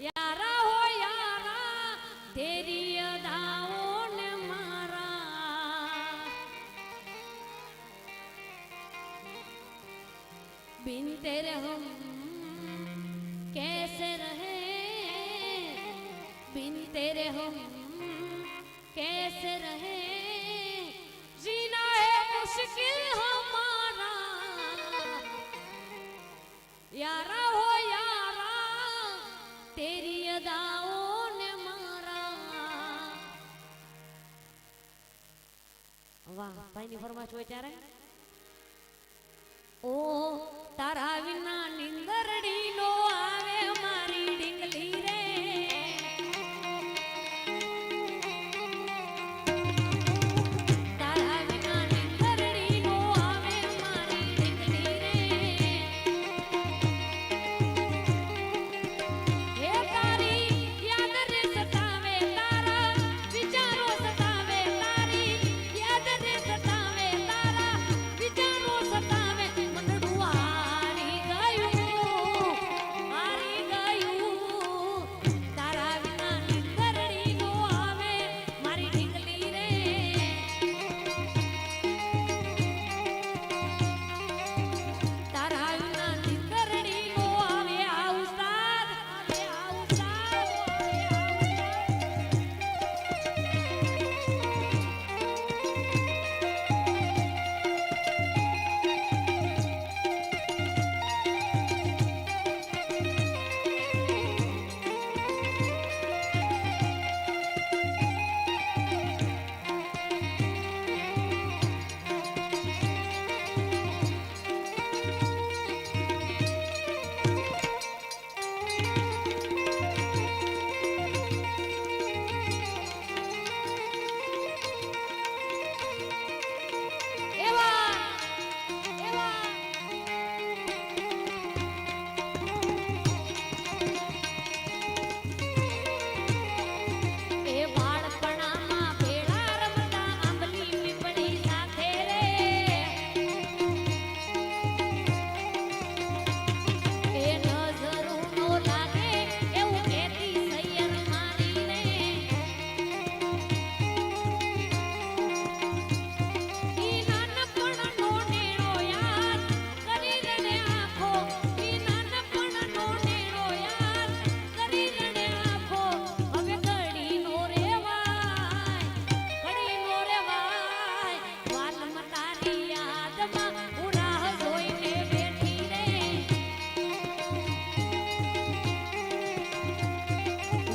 યારા હો યારા ધેરી અદાઓ ને મારા. બિન તેરે હમ કેસે રહે? બિન તેરે હમ કેસે રહે? ભાઈની ફરમાશ હોય ત્યારે?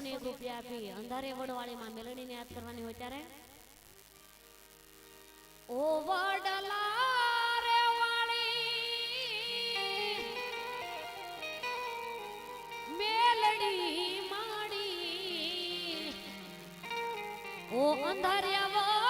જગ્યા આપી. અંધારે વડવાળીમાં મેલડીને યાદ કરવાની હોય ત્યારે? ઓ વડલા માડી. ઓ અંધારિયા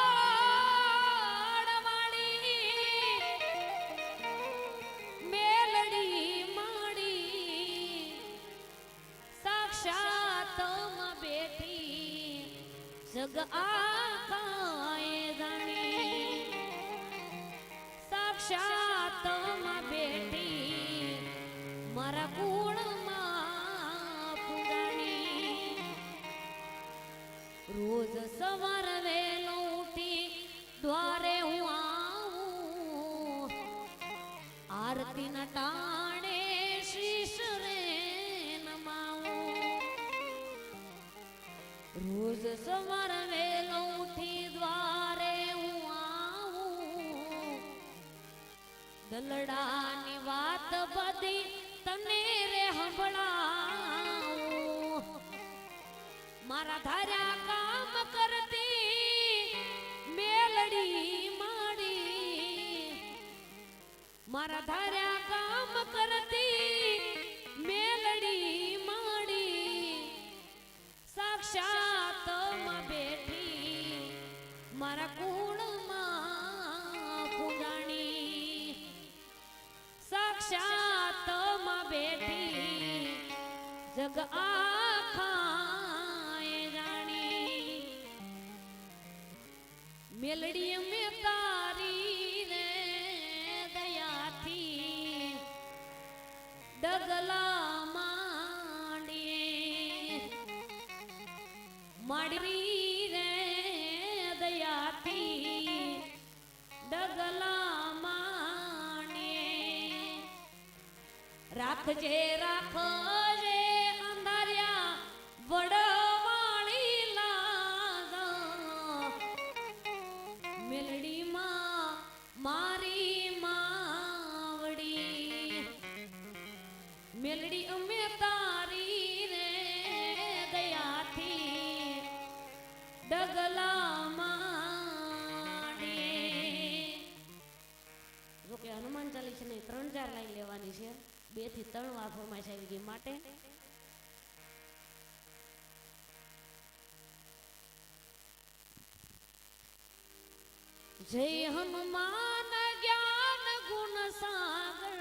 સાક્ષાતમાં બેઠી, મારા કુળમાં ફુગાણી રોજ સવાર વેલો ઉઠી દ્વારે હું આવું આરતી ના ટાણે શીશ રે નમાવું. રોજ સવાર દલડાની વાત બધી તને રે સંભળાવું. મારા ધાર્યા જગ આખાય રાણી મેલડી મે તારી રે દયાથી ડગલા માંડીએ. માડવી રે દયાથી ડગલા રાખજે રાખજે કે હનુમાન ચાલીસા ની ત્રણ ચાર લાઈન લેવાની છે. બેથી ત્રણ વાર ફરમાઈશ આવી ગઈ માટે. જય હનુમાન જ્ઞાન ગુણ સાગર.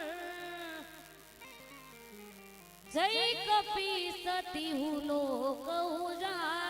જય કપી સતી હું લોક ઉજાગર.